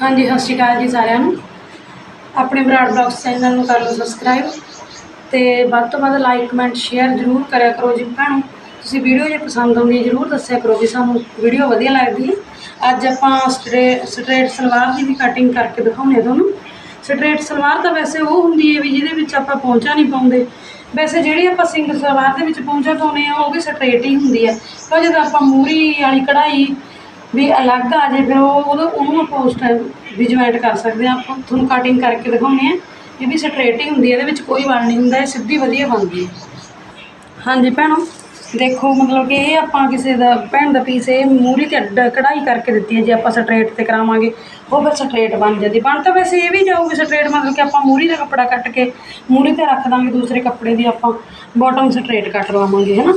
ਹਾਂਜੀ, ਸਤਿ ਸ਼੍ਰੀ ਅਕਾਲ ਜੀ ਸਾਰਿਆਂ ਨੂੰ। ਆਪਣੇ ਬਰਾੜ ਬਲੌਗਸ ਚੈਨਲ ਨੂੰ ਕਰ ਲਓ ਸਬਸਕ੍ਰਾਈਬ ਤੇ ਵੱਧ ਤੋਂ ਵੱਧ ਲਾਈਕ ਕਮੈਂਟ ਸ਼ੇਅਰ ਜ਼ਰੂਰ ਕਰਿਆ ਕਰੋ ਜੀ ਭੈਣੋ। ਤੁਸੀਂ ਵੀਡੀਓ ਜੇ ਪਸੰਦ ਆਉਂਦੀ ਹੈ, ਜ਼ਰੂਰ ਦੱਸਿਆ ਕਰੋ ਵੀ ਸਾਨੂੰ ਵੀਡੀਓ ਵਧੀਆ ਲੱਗਦੀ ਹੈ। ਅੱਜ ਆਪਾਂ ਸਟ੍ਰੇਟ ਸਟ੍ਰੇਟ ਸਲਵਾਰ ਦੀ ਵੀ ਕਟਿੰਗ ਕਰਕੇ ਦਿਖਾਉਂਦੇ ਤੁਹਾਨੂੰ। ਸਟ੍ਰੇਟ ਸਲਵਾਰ ਤਾਂ ਵੈਸੇ ਉਹ ਹੁੰਦੀ ਹੈ ਵੀ ਜਿਹਦੇ ਵਿੱਚ ਆਪਾਂ ਪਹੁੰਚਾ ਨਹੀਂ ਪਾਉਂਦੇ। ਵੈਸੇ ਜਿਹੜੀ ਆਪਾਂ ਸਿੰਗਲ ਸਲਵਾਰ ਦੇ ਵਿੱਚ ਪਹੁੰਚਾ ਪਾਉਂਦੇ ਆ ਉਹ ਵੀ ਸਟ੍ਰੇਟ ਹੀ ਹੁੰਦੀ ਹੈ। ਪਰ ਜਦੋਂ ਆਪਾਂ ਮੂਰੀ ਵਾਲੀ ਕਢਾਈ ਵੀ ਅਲੱਗ ਆ ਜੇ, ਫਿਰ ਉਹ ਉਹਦਾ ਉਹਨੂੰ ਆਪਾਂ ਉਸ ਟਾਈਮ ਵੀ ਜੁਆਇੰਟ ਕਰ ਸਕਦੇ ਹਾਂ। ਆਪਾਂ ਤੁਹਾਨੂੰ ਕਟਿੰਗ ਕਰਕੇ ਦਿਖਾਉਂਦੇ ਆ ਇਹ ਵੀ ਸਟ੍ਰੇਟ ਹੀ ਹੁੰਦੀ ਹੈ, ਇਹਦੇ ਵਿੱਚ ਕੋਈ ਵਲ ਨਹੀਂ ਹੁੰਦਾ, ਇਹ ਸਿੱਧੀ ਵਧੀਆ ਬਣਦੀ ਹੈ। ਹਾਂਜੀ ਭੈਣੋ, ਦੇਖੋ ਮਤਲਬ ਕਿ ਇਹ ਆਪਾਂ ਕਿਸੇ ਦਾ, ਭੈਣ ਦਾ ਪੀਸ ਇਹ ਮੂਰੀ ਤੇ ਅੱਡ ਕਢਾਈ ਕਰਕੇ ਦਿੱਤੀ ਹੈ, ਜੇ ਆਪਾਂ ਸਟ੍ਰੇਟ ਤੇ ਕਰਾਵਾਂਗੇ, ਉਹ ਫਿਰ ਸਟ੍ਰੇਟ ਬਣ ਜਾਂਦੀ ਬਣ ਤਾਂ ਵੈਸੇ ਇਹ ਵੀ ਜਾਊਗੀ ਸਟ੍ਰੇਟ ਮਤਲਬ ਕਿ ਆਪਾਂ ਮੂਰੀ ਦਾ ਕੱਪੜਾ ਕੱਟ ਕੇ ਮੂਰੀ ਤੇ ਰੱਖ ਦਾਂਗੇ, ਦੂਸਰੇ ਕੱਪੜੇ ਦੀ ਆਪਾਂ ਬਾਟਮ ਸਟ੍ਰੇਟ ਕੱਟ ਲਵਾਵਾਂਗੇ ਹੈਨਾ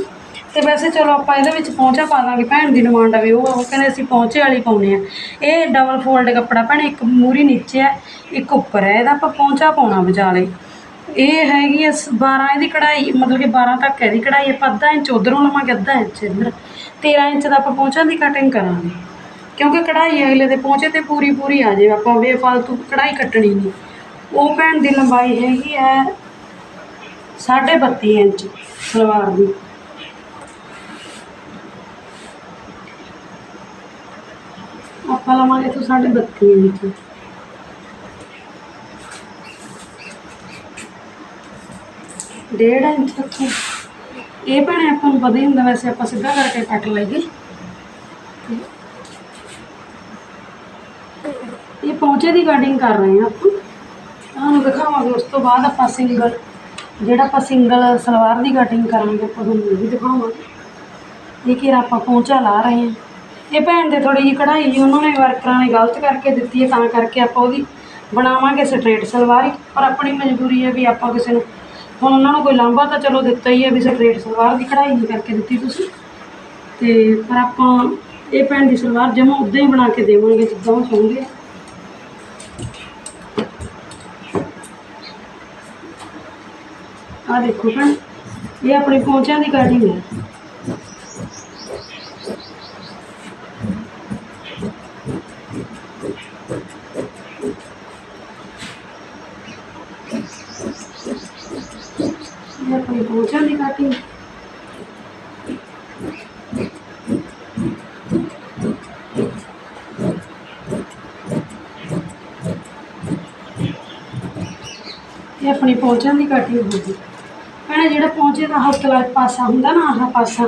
ਤੇ ਵੈਸੇ ਚਲੋ ਆਪਾਂ ਇਹਦੇ ਵਿੱਚ ਪਹੁੰਚਾ ਪਾ ਦਾਂਗੇ ਭੈਣ ਦੀ ਡਿਮਾਂਡ ਆ ਵੀ ਉਹ ਉਹ ਕਹਿੰਦੇ ਅਸੀਂ ਪਹੁੰਚੇ ਵਾਲੀ ਪਾਉਣੇ ਆ ਇਹ ਡਬਲ ਫੋਲਡ ਕੱਪੜਾ ਭੈਣੇ, ਇੱਕ ਮੂਰੀ ਨੀਚੇ ਹੈ, ਇੱਕ ਉੱਪਰ ਹੈ, ਇਹਦਾ ਆਪਾਂ ਪਹੁੰਚਾ ਪਾਉਣਾ ਵਿਚਾਲੇ ਇਹ ਹੈਗੀ ਆ ਸ- 12 ਇਹਦੀ ਕਢਾਈ, ਮਤਲਬ ਕਿ 12 ਤੱਕ ਇਹਦੀ ਕਢਾਈ, ਆਪਾਂ ਅੱਧਾ ਇੰਚ ਉਧਰੋਂ ਲਵਾਂਗੇ, ਅੱਧਾ ਇੰਚ ਇੱਧਰ। 13 ਇੰਚ ਦਾ ਆਪਾਂ ਪਹੁੰਚਾਂ ਦੀ ਕਟਿੰਗ ਕਰਾਂਗੇ। ਕਿਉਂਕਿ ਕਢਾਈ ਅਗਲੇ ਦੇ ਪਹੁੰਚੇ ਤੇ ਪੂਰੀ ਪੂਰੀ ਆ ਜਾਵੇ ਆਪਾਂ ਬੇਫਾਲਤੂ ਕਢਾਈ ਕੱਟਣੀ ਨਹੀਂ। ਉਹ ਭੈਣ ਦੀ ਲੰਬਾਈ ਹੈਗੀ ਹੈ 32 ਇੰਚ ਸਲਵਾਰ ਦੀ। ਆਪਾਂ ਲਵਾਂਗੇ ਤੋਂ 32 ਇੰਚ ਡੇਢ ਇੰਚ ਤੱਕ। ਇਹ ਭੈਣੇ ਆਪਾਂ ਨੂੰ ਪਤਾ ਹੀ ਹੁੰਦਾ ਵੈਸੇ ਆਪਾਂ ਸਿੱਧਾ ਕਰਕੇ ਕੱਟ ਲਈਏ। ਇਹ ਪੌਂਚੇ ਦੀ ਕਟਿੰਗ ਕਰ ਰਹੇ ਹਾਂ ਆਪਾਂ। ਤੁਹਾਨੂੰ ਦਿਖਾਵਾਂਗੇ, ਉਸ ਤੋਂ ਬਾਅਦ ਆਪਾਂ ਸਿੰਗਲ ਜਿਹੜਾ ਆਪਾਂ ਸਿੰਗਲ ਸਲਵਾਰ ਦੀ ਕਟਿੰਗ ਕਰਾਂਗੇ, ਆਪਾਂ ਤੁਹਾਨੂੰ ਇਹ ਵੀ ਦਿਖਾਵਾਂਗੇ। ਇਹ ਕਿ ਆਪਾਂ ਪੌਂਚਾ ਲਾ ਰਹੇ ਹਾਂ। ਇਹ ਭੈਣ ਦੇ ਥੋੜੀ ਜਿਹੀ ਕਢਾਈ ਉਹਨਾਂ ਨੇ ਵਰਕਰਾਂ ਨੇ ਗਲਤ ਕਰਕੇ ਦਿੱਤੀ ਹੈ, ਤਾਂ ਕਰਕੇ ਆਪਾਂ ਉਹਦੀ ਬਣਾਵਾਂਗੇ ਸਟ੍ਰੇਟ ਸਲਵਾਰ ਹੀ। ਪਰ ਆਪਣੀ ਮਜਬੂਰੀ ਹੈ ਵੀ ਆਪਾਂ ਕਿਸੇ ਨੂੰ ਹੁਣ ਉਹਨਾਂ ਨੂੰ ਕੋਈ ਲਾਂਭਾ ਤਾਂ ਚਲੋ ਦਿੱਤਾ ਹੀ ਹੈ ਵੀ ਸਟ੍ਰੇਟ ਸਲਵਾਰ ਦੀ ਕਢਾਈ ਨਹੀਂ ਕਰਕੇ ਦਿੱਤੀ ਤੁਸੀਂ। ਤੇ ਪਰ ਆਪਾਂ ਇਹ ਭੈਣ ਦੀ ਸਲਵਾਰ ਜਮਾ ਉਦਾਂ ਹੀ ਬਣਾ ਕੇ ਦੇਵਾਂਗੇ, ਜਿੱਦਾਂ ਉਹ ਚਾਹੁੰਦੇ ਆ। ਦੇਖੋ ਭੈਣ, ਇਹ ਆਪਣੇ ਪਹੁੰਚਾਂ ਦੀ ਕਟਿੰਗ ਹੈ ਇਹ ਆਪਣੀ ਪਹੁੰਚਾਂ ਦੀ ਕਟਿੰਗ ਇਹ ਆਪਣੀ ਪਹੁੰਚਾਂ ਦੀ ਕਟਿੰਗ ਹੋ ਗਈ। ਭੈਣੇ, ਜਿਹੜਾ ਪਹੁੰਚੇ ਦਾ ਹੱਥਲਾ ਪਾਸਾ ਹੁੰਦਾ ਨਾ, ਆਹ ਪਾਸਾ,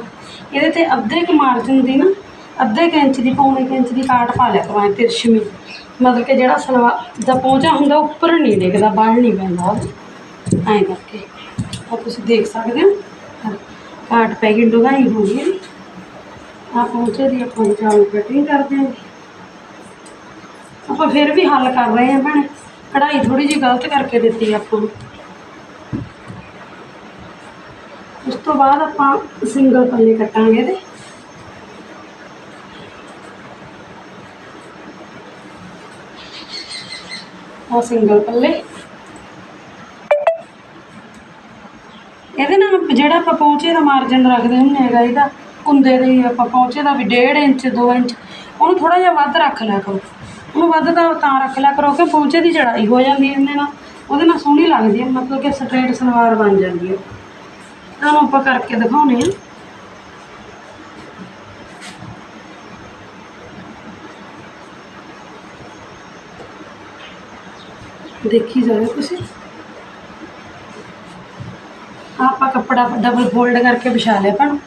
ਇਹਦੇ ਤੇ ਅੱਧੇ ਕੁ ਮਾਰਜਨ ਦੀ ਨਾ, ਅੱਧੇ ਕੁ ਇੰਚ ਦੀ ਪੌਣੇ ਕੁ ਇੰਚ ਦੀ ਕਾਟ ਪਾ ਲਿਆ ਕਰਵਾਏ ਤਿਰਛਵੀਂ ਮਤਲਬ ਕਿ ਜਿਹੜਾ ਸਲਵਾਰ ਦਾ ਪਹੁੰਚਾ ਹੁੰਦਾ ਉੱਪਰ ਨਹੀਂ ਡਿੱਗਦਾ ਬਣ ਨਹੀਂ ਪੈਂਦਾ ਐਂ ਕਰਕੇ। ਆ ਤੁਸੀਂ ਦੇਖ ਸਕਦੇ ਹੋ ਕਾਟ ਪੈ ਗਈ ਡੁਗਾਈ ਹੋ ਗਈ। ਆ ਪਹੁੰਚੇ ਦੀ ਆਪਾਂ ਚਾਲ ਕਟਿੰਗ ਕਰਦੇ ਹਾਂ। ਆਪਾਂ ਫਿਰ ਵੀ ਹੱਲ ਕਰ ਰਹੇ ਹਾਂ, ਭੈਣੇ। ਕਢਾਈ ਥੋੜੀ ਜਿਹੀ ਗਲਤ ਕਰਕੇ ਦਿੱਤੀ ਆਪਾਂ ਨੂੰ। ਉਸ ਤੋਂ ਬਾਅਦ ਆਪਾਂ ਸਿੰਗਲ ਪੱਲੇ ਕੱਟਾਂਗੇ ਇਹਦੇ। ਆ ਸਿੰਗਲ ਪੱਲੇ ਇਹਦੇ ਨਾਲ ਜਿਹੜਾ ਆਪਾਂ ਪਹੁੰਚੇ ਦਾ ਮਾਰਜਨ ਰੱਖਦੇ ਹੁੰਦੇ ਹੈਗਾ ਇਹਦਾ, ਕੁੰਦੇ ਦੇ ਆਪਾਂ ਪਹੁੰਚੇ ਦਾ ਵੀ 1.5 ਇੰਚ 2 ਇੰਚ, ਉਹਨੂੰ ਥੋੜਾ ਜਿਹਾ ਵੱਧ ਰੱਖ ਲਿਆ ਕਰੋ। ਉਹਨੂੰ ਵੱਧ ਤਾਂ ਤਾਂ ਰੱਖ ਲਿਆ ਕਰੋ ਕਿ ਪਹੁੰਚੇ ਦੀ ਚੜਾਈ ਹੋ ਜਾਂਦੀ ਹੈ ਇਹਦੇ ਨਾਲ। ਉਹਦੇ ਨਾਲ ਸੋਹਣੀ ਲੱਗਦੀ ਹੈ, ਮਤਲਬ ਕਿ ਸਟ੍ਰੇਟ ਸਲਵਾਰ ਬਣ ਜਾਂਦੀ ਹੈ। ਤੁਹਾਨੂੰ ਆਪਾਂ ਕਰਕੇ ਦਿਖਾਉਨੇ ਆ ਦੇਖੀ ਜਾਓ ਤੁਸੀਂ। ਆਪਾਂ ਕੱਪੜਾ ਡਬਲ ਫੋਲਡ ਕਰਕੇ ਵਿਛਾ ਲਿਆ ਭੈਣ।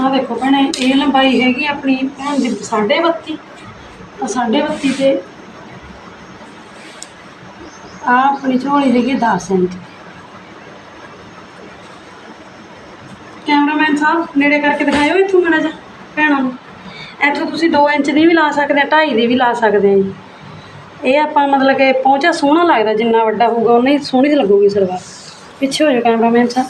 ਆ ਦੇਖੋ ਭੈਣੇ, ਇਹ ਲੰਬਾਈ ਹੈਗੀ ਆਪਣੀ ਭੈਣ ਦੀ 32 ਆ 32 ਤੇ ਆ ਆਪਣੀ ਝੋਲੀ ਹੈਗੀ 10 ਇੰਚ। ਕੈਮਰਾਮੈਨ ਸਾਹਿਬ, ਨੇੜੇ ਕਰਕੇ ਦਿਖਾਇਓ ਇੱਥੋਂ ਮਾੜਾ ਜਿਹਾ, ਭੈਣਾਂ ਨੂੰ। ਇੱਥੋਂ ਤੁਸੀਂ 2 ਇੰਚ ਦੀ ਵੀ ਲਾ ਸਕਦੇ ਆ 2.5 ਦੀ ਵੀ ਲਾ ਸਕਦੇ ਆ ਜੀ। ਇਹ ਆਪਾਂ ਮਤਲਬ ਕਿ ਪਹੁੰਚਾ ਸੋਹਣਾ ਲੱਗਦਾ, ਜਿੰਨਾ ਵੱਡਾ ਹੋਊਗਾ, ਉਨਾ ਹੀ ਸੋਹਣੀ ਲੱਗੂਗੀ ਸਲਵਾਰ। ਪਿੱਛੇ ਹੋ ਜਾਓ ਕੈਮਰਾਮੈਨ ਸਾਹਿਬ।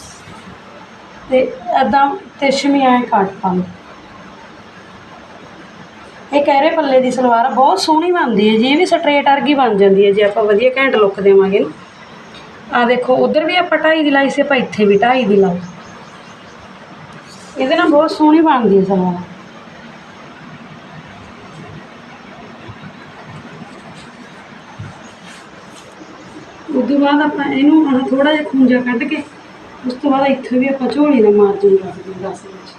ਤੇ ਐਦਾਂ ਤਿਰਛਵੀਂ ਐਂ ਕੱਟ ਪਾ ਲਓ ਇਹ ਕਹਿਰੇ ਪੱਲੇ ਦੀ ਸਲਵਾਰ ਆ, ਬਹੁਤ ਸੋਹਣੀ ਬਣਦੀ ਹੈ ਜੀ ਇਹ ਵੀ ਸਟ੍ਰੇਟ ਵਰਗੀ ਬਣ ਜਾਂਦੀ ਹੈ ਜੇ ਆਪਾਂ ਵਧੀਆ ਘੈਂਟ ਲੁੱਕ ਦੇਵਾਂਗੇ ਨਾ। ਆ ਦੇਖੋ ਉਧਰ ਵੀ ਆਪਾਂ ਢਾਈ ਦੀ ਲਾਈ ਸੀ ਆਪਾਂ ਇੱਥੇ ਵੀ ਢਾਈ ਦੀ ਲਾਈ। ਇਹਦੇ ਨਾਲ ਬਹੁਤ ਸੋਹਣੀ ਬਣਦੀ ਹੈ ਸਲਵਾਰ। ਉਸ ਤੋਂ ਬਾਅਦ ਆਪਾਂ ਇਹਨੂੰ ਆਹ ਥੋੜਾ ਜਿਹਾ ਖੂੰਜਾ ਕੱਢ ਕੇ ਉਸ ਤੋਂ ਬਾਅਦ ਇੱਥੇ ਵੀ ਆਪਾਂ ਝੋਲੀ ਦਾ ਮਾਰਜਨ ਰੱਖਦੇ ਹਾਂ 10 ਇੰਚ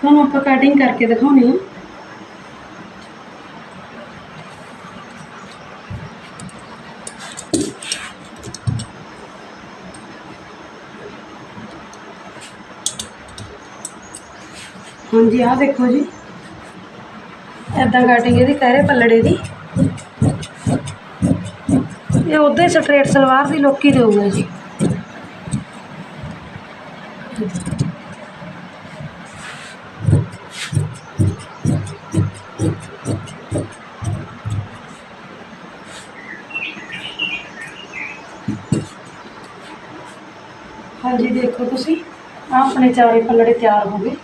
ਤੁਹਾਨੂੰ ਆਪਾਂ ਕਟਿੰਗ ਕਰਕੇ ਦਿਖਾਉਣੀ ਆ। ਹਾਂਜੀ, ਆਹ ਦੇਖੋ ਜੀ। ਐਦਾਂ ਕਟਿੰਗ ਇਹਦੀ ਕਹਿਰੇ ਪੱਲੜੇ ਦੀ। ਇਹ ਉਦਾਂ ਹੀ ਸਟ੍ਰੇਟ ਸਲਵਾਰ ਦੀ ਲੋਕੀ ਹੀ ਦੇਊਗਾ ਜੀ। ਹਾਂਜੀ, ਦੇਖੋ ਤੁਸੀਂ। ਆਪਣੇ ਚਾਰੇ ਪੱਲੜੇ ਤਿਆਰ ਹੋ ਗਏ।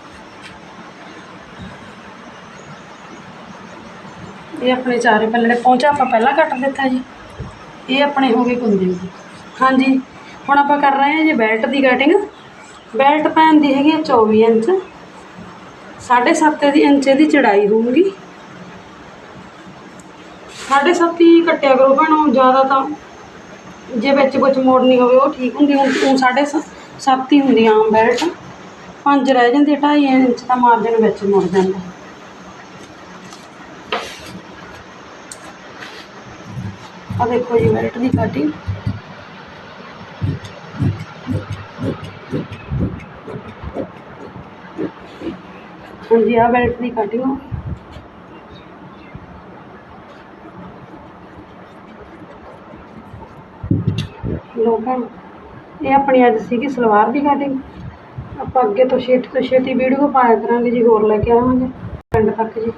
ਇਹ ਆਪਣੇ ਚਾਰੇ ਪੱਲੜੇ ਪਹੁੰਚਾ ਆਪਾਂ ਪਹਿਲਾਂ ਕੱਟ ਦਿੱਤਾ ਜੀ। ਇਹ ਆਪਣੇ ਹੋ ਗਏ ਕੁੰਦੇ ਜੀ ਹਾਂਜੀ, ਹੁਣ ਆਪਾਂ ਕਰ ਰਹੇ ਹਾਂ ਜੀ ਬੈਲਟ ਦੀ ਕਟਿੰਗ ਬੈਲਟ ਪੈਣ ਦੀ ਹੈਗੀ ਹੈ 24 ਇੰਚ। ਸਾਢੇ ਸੱਤ ਦੀ ਇੰਚ ਦੀ ਚੜਾਈ ਹੋਊਗੀ। ਸਾਢੇ ਸੱਤ ਹੀ ਕੱਟਿਆ ਕਰੋ ਭੈਣੋ, ਜ਼ਿਆਦਾ ਤਾਂ ਜੇ ਵਿੱਚ ਕੁਝ ਮੋੜਨੀ ਹੋਵੇ, ਉਹ ਠੀਕ ਹੁੰਦੀ, ਹੁਣ ਉਹ ਸਾਢੇ ਸ- ਸੱਤ ਹੀ ਹੁੰਦੀ ਆਮ ਬੈਲਟ। ਪੰਜ ਰਹਿ ਜਾਂਦੀ 2.5 ਇੰਚ ਦਾ ਮਾਰਜਨ ਵਿੱਚ ਮੁੜ ਜਾਂਦਾ। ਆ ਦੇਖੋ ਜੀ ਬੈਲਟ ਦੀ ਕਟਿੰਗ ਹਾਂਜੀ ਆ ਬੈਲਟ ਦੀ ਕਟਿੰਗ ਲੋਕਾਂ, ਇਹ ਆਪਣੀ ਅੱਜ ਸੀਗੀ ਸਲਵਾਰ ਦੀ ਕਟਿੰਗ ਆਪਾਂ ਅੱਗੇ ਤੋਂ ਛੇਤੀ ਤੋਂ ਛੇਤੀ ਵੀਡੀਓ ਪਾਇਆ ਕਰਾਂਗੇ ਜੀ, ਹੋਰ ਲੈ ਕੇ ਆਵਾਂਗੇ। ਪਿੰਡ ਤੱਕ ਜੀ।